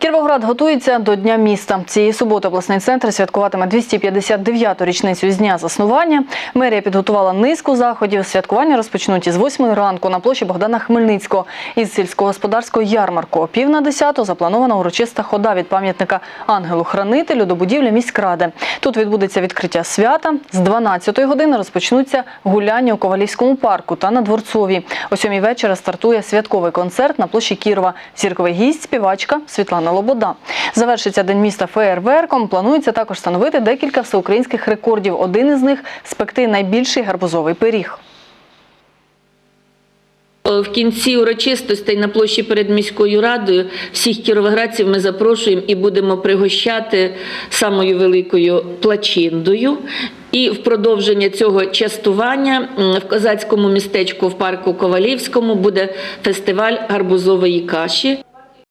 Кіровоград готується до Дня міста. Цієї суботи обласний центр святкуватиме 259-ту річницю з дня заснування. Мерія підготувала низку заходів. Святкування розпочнуть із 8 ранку на площі Богдана Хмельницького. Із сільськогосподарського ярмарку. О пів на десяту запланована урочиста хода від пам'ятника ангелу-хранителю до будівлі міськради. Тут відбудеться відкриття свята. З 12-ї години розпочнуться гуляння у Ковалівському парку та на Дворцовій. О сьомій вечора стартує святковий концерт на площі Кірова. Зірковий гість, співачка Світлана Лобода. Завершиться День міста феєрверком. Планується також встановити декілька всеукраїнських рекордів. Один із них спекти найбільший гарбузовий пиріг. В кінці урочистостей на площі перед міською радою всіх кіровоградців ми запрошуємо і будемо пригощати самою великою плачиндою. І в продовження цього частування в козацькому містечку в парку Ковалівському буде фестиваль гарбузової каші.